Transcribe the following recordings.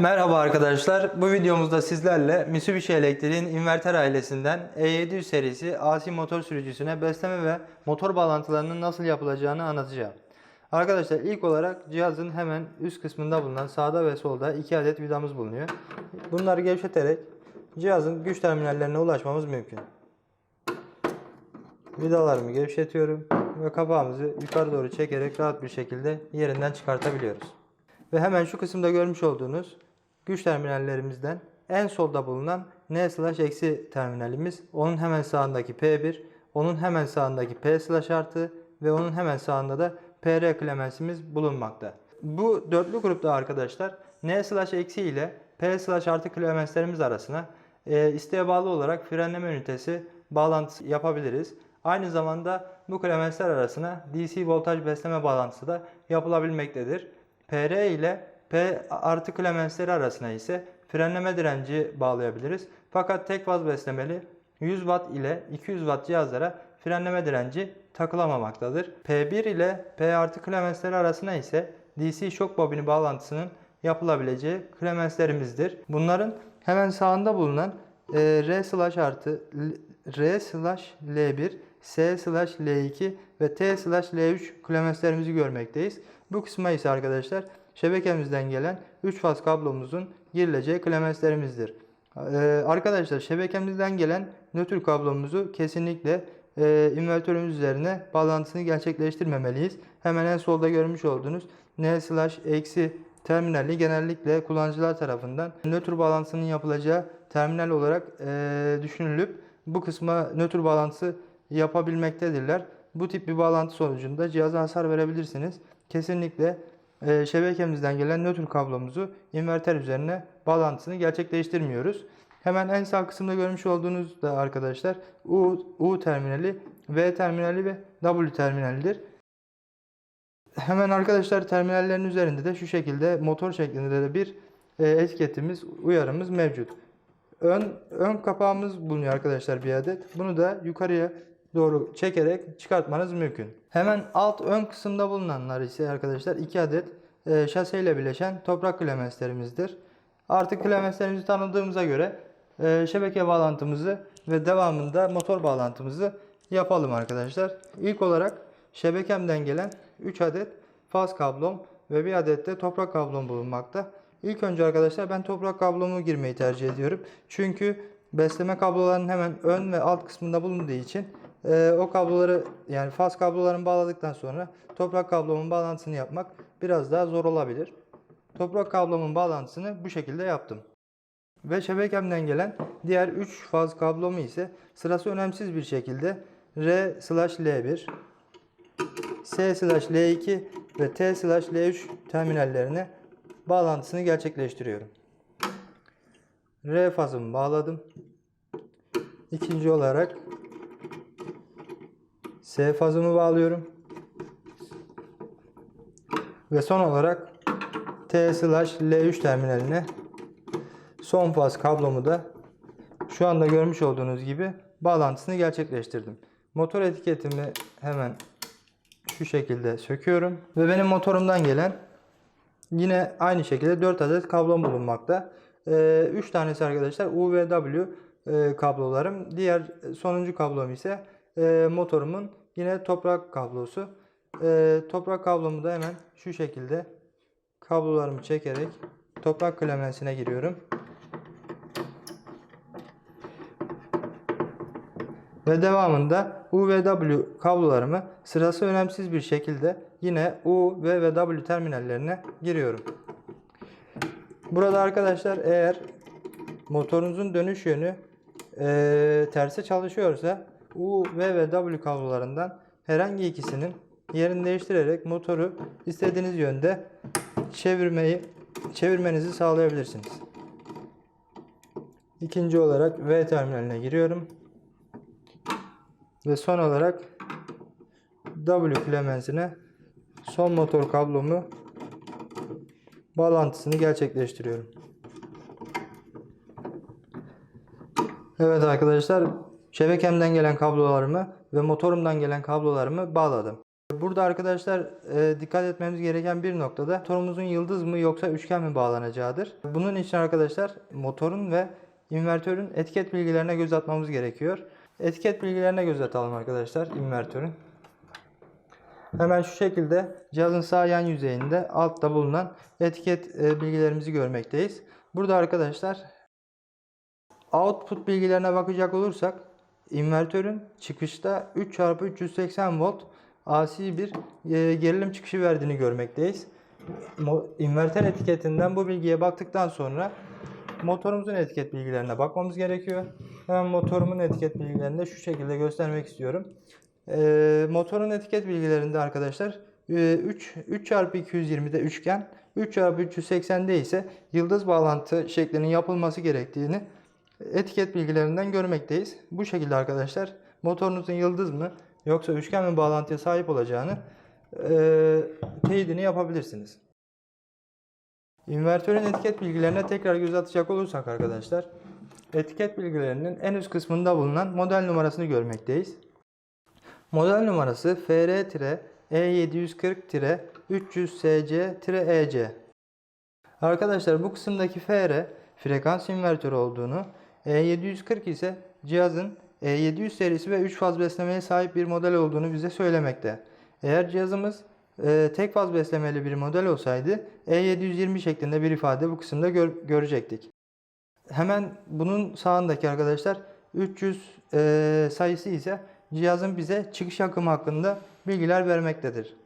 Merhaba arkadaşlar. Bu videomuzda sizlerle Mitsubishi Elektrik'in inverter ailesinden E700 serisi AC motor sürücüsüne besleme ve motor bağlantılarının nasıl yapılacağını anlatacağım. Arkadaşlar ilk olarak cihazın hemen üst kısmında bulunan sağda ve solda iki adet vidamız bulunuyor. Bunları gevşeterek cihazın güç terminallerine ulaşmamız mümkün. Vidalarımı gevşetiyorum ve kapağımızı yukarı doğru çekerek rahat bir şekilde yerinden çıkartabiliyoruz. Ve hemen şu kısımda görmüş olduğunuz güç terminallerimizden en solda bulunan N slash eksi terminalimiz, onun hemen sağındaki P1, onun hemen sağındaki P slash artı ve onun hemen sağında da PR klemensimiz bulunmakta. Bu dörtlü grupta arkadaşlar N slash eksi ile P slash artı klemenslerimiz arasına e, isteğe bağlı olarak frenleme ünitesi bağlantısı yapabiliriz. Aynı zamanda bu klemensler arasına DC voltaj besleme bağlantısı da yapılabilmektedir. PR ile P artı klemensleri arasına ise frenleme direnci bağlayabiliriz. Fakat tek faz beslemeli 100 Watt ile 200 Watt cihazlara frenleme direnci takılamamaktadır. P1 ile P artı klemensleri arasına ise DC şok bobini bağlantısının yapılabileceği klemenslerimizdir. Bunların hemen sağında bulunan e, R slash artı R slash L1, S slash L2 ve T slash L3 klemenslerimizi görmekteyiz. Bu kısma ise arkadaşlar şebekemizden gelen 3 faz kablomuzun girileceği klemenslerimizdir. Ee, arkadaşlar şebekemizden gelen nötr kablomuzu kesinlikle e, invertörümüz üzerine bağlantısını gerçekleştirmemeliyiz. Hemen en solda görmüş olduğunuz N slash eksi terminali genellikle kullanıcılar tarafından nötr bağlantısının yapılacağı terminal olarak e, düşünülüp bu kısma nötr bağlantısı yapabilmektedirler. Bu tip bir bağlantı sonucunda cihaza hasar verebilirsiniz. Kesinlikle şebekemizden gelen nötr kablomuzu inverter üzerine bağlantısını gerçekleştirmiyoruz. Hemen en sağ kısımda görmüş olduğunuz da arkadaşlar U, U terminali, V terminali ve W terminalidir. Hemen arkadaşlar terminallerin üzerinde de şu şekilde motor şeklinde de bir etiketimiz, uyarımız mevcut. Ön, ön kapağımız bulunuyor arkadaşlar bir adet. Bunu da yukarıya doğru çekerek çıkartmanız mümkün. Hemen alt ön kısımda bulunanlar ise arkadaşlar 2 adet e, şase ile birleşen toprak klemenslerimizdir. Artık klemenslerimizi tanıdığımıza göre e, şebeke bağlantımızı ve devamında motor bağlantımızı yapalım arkadaşlar. İlk olarak şebekemden gelen 3 adet faz kablom ve bir adet de toprak kablom bulunmakta. İlk önce arkadaşlar ben toprak kablomu girmeyi tercih ediyorum. Çünkü besleme kablolarının hemen ön ve alt kısmında bulunduğu için e, o kabloları yani faz kablolarını bağladıktan sonra toprak kablomun bağlantısını yapmak biraz daha zor olabilir. Toprak kablomun bağlantısını bu şekilde yaptım. Ve şebekemden gelen diğer 3 faz kablomu ise sırası önemsiz bir şekilde R slash L1, S slash L2 ve T slash L3 terminallerine bağlantısını gerçekleştiriyorum. R fazımı bağladım. İkinci olarak S fazımı bağlıyorum. Ve son olarak T slash L3 terminaline son faz kablomu da şu anda görmüş olduğunuz gibi bağlantısını gerçekleştirdim. Motor etiketimi hemen şu şekilde söküyorum. Ve benim motorumdan gelen yine aynı şekilde 4 adet kablom bulunmakta. 3 ee, tanesi arkadaşlar UVW e, kablolarım. Diğer sonuncu kablom ise e, motorumun yine toprak kablosu. E, toprak kablomu da hemen şu şekilde kablolarımı çekerek toprak klemensine giriyorum. Ve devamında U ve W kablolarımı sırası önemsiz bir şekilde yine U ve W terminallerine giriyorum. Burada arkadaşlar eğer motorunuzun dönüş yönü e, terse çalışıyorsa U, V ve W kablolarından herhangi ikisinin yerini değiştirerek motoru istediğiniz yönde çevirmeyi çevirmenizi sağlayabilirsiniz. İkinci olarak V terminaline giriyorum. Ve son olarak W klemensine son motor kablomu bağlantısını gerçekleştiriyorum. Evet arkadaşlar şebekemden gelen kablolarımı ve motorumdan gelen kablolarımı bağladım. Burada arkadaşlar e, dikkat etmemiz gereken bir noktada motorumuzun yıldız mı yoksa üçgen mi bağlanacağıdır. Bunun için arkadaşlar motorun ve invertörün etiket bilgilerine göz atmamız gerekiyor. Etiket bilgilerine göz atalım arkadaşlar invertörün. Hemen şu şekilde cihazın sağ yan yüzeyinde altta bulunan etiket e, bilgilerimizi görmekteyiz. Burada arkadaşlar output bilgilerine bakacak olursak invertörün çıkışta 3x380 volt AC bir e, gerilim çıkışı verdiğini görmekteyiz. İnverter etiketinden bu bilgiye baktıktan sonra motorumuzun etiket bilgilerine bakmamız gerekiyor. Hemen motorumun etiket bilgilerini de şu şekilde göstermek istiyorum. E, motorun etiket bilgilerinde arkadaşlar e, 3 3 çarpı 220'de üçgen, 3 çarpı 380'de ise yıldız bağlantı şeklinin yapılması gerektiğini etiket bilgilerinden görmekteyiz. Bu şekilde arkadaşlar motorunuzun yıldız mı yoksa üçgen mi bağlantıya sahip olacağını e, teyidini yapabilirsiniz. İnvertörün etiket bilgilerine tekrar göz atacak olursak arkadaşlar etiket bilgilerinin en üst kısmında bulunan model numarasını görmekteyiz. Model numarası FR-E740-300SC-EC. Arkadaşlar bu kısımdaki FR frekans invertörü olduğunu, E740 ise cihazın E700 serisi ve 3 faz beslemeye sahip bir model olduğunu bize söylemekte. Eğer cihazımız e, tek faz beslemeli bir model olsaydı E720 şeklinde bir ifade bu kısımda gör- görecektik. Hemen bunun sağındaki arkadaşlar 300 e, sayısı ise cihazın bize çıkış akımı hakkında bilgiler vermektedir.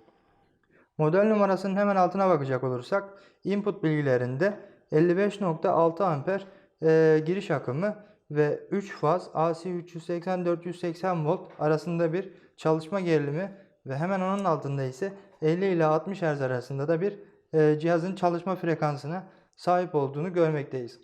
Model numarasının hemen altına bakacak olursak input bilgilerinde 55.6 amper e, giriş akımı ve 3 faz AC 380-480 volt arasında bir çalışma gerilimi ve hemen onun altında ise 50 ile 60 Hz arasında da bir e, cihazın çalışma frekansına sahip olduğunu görmekteyiz.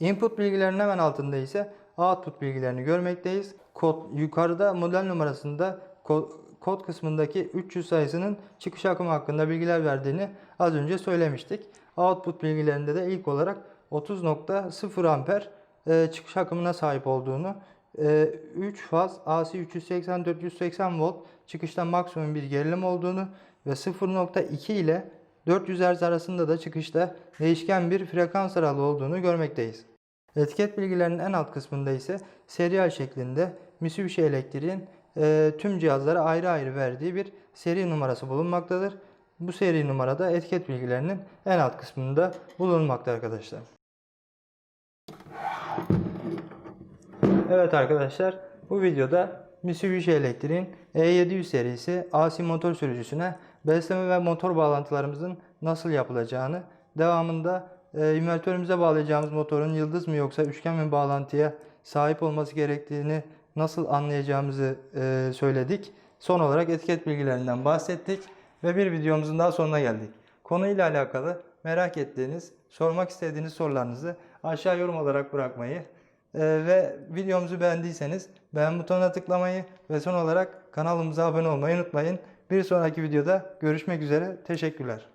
Input bilgilerinin hemen altında ise output bilgilerini görmekteyiz. Kod yukarıda model numarasında kod, kod kısmındaki 300 sayısının çıkış akımı hakkında bilgiler verdiğini az önce söylemiştik. Output bilgilerinde de ilk olarak 30.0 amper e, çıkış akımına sahip olduğunu, e, 3 faz AC 380-480 volt çıkışta maksimum bir gerilim olduğunu ve 0.2 ile 400 Hz arasında da çıkışta değişken bir frekans aralığı olduğunu görmekteyiz. Etiket bilgilerinin en alt kısmında ise serial şeklinde Mitsubishi Elektrik'in e, tüm cihazlara ayrı ayrı verdiği bir seri numarası bulunmaktadır. Bu seri numarada etiket bilgilerinin en alt kısmında bulunmakta arkadaşlar. Evet arkadaşlar bu videoda Mitsubishi Elektrik'in E700 serisi AC motor sürücüsüne besleme ve motor bağlantılarımızın nasıl yapılacağını, devamında e, invertörümüze bağlayacağımız motorun yıldız mı yoksa üçgen mi bağlantıya sahip olması gerektiğini nasıl anlayacağımızı e, söyledik. Son olarak etiket bilgilerinden bahsettik ve bir videomuzun daha sonuna geldik. Konuyla alakalı merak ettiğiniz, sormak istediğiniz sorularınızı aşağı yorum olarak bırakmayı ee, ve videomuzu beğendiyseniz beğen butonuna tıklamayı ve son olarak kanalımıza abone olmayı unutmayın. Bir sonraki videoda görüşmek üzere. Teşekkürler.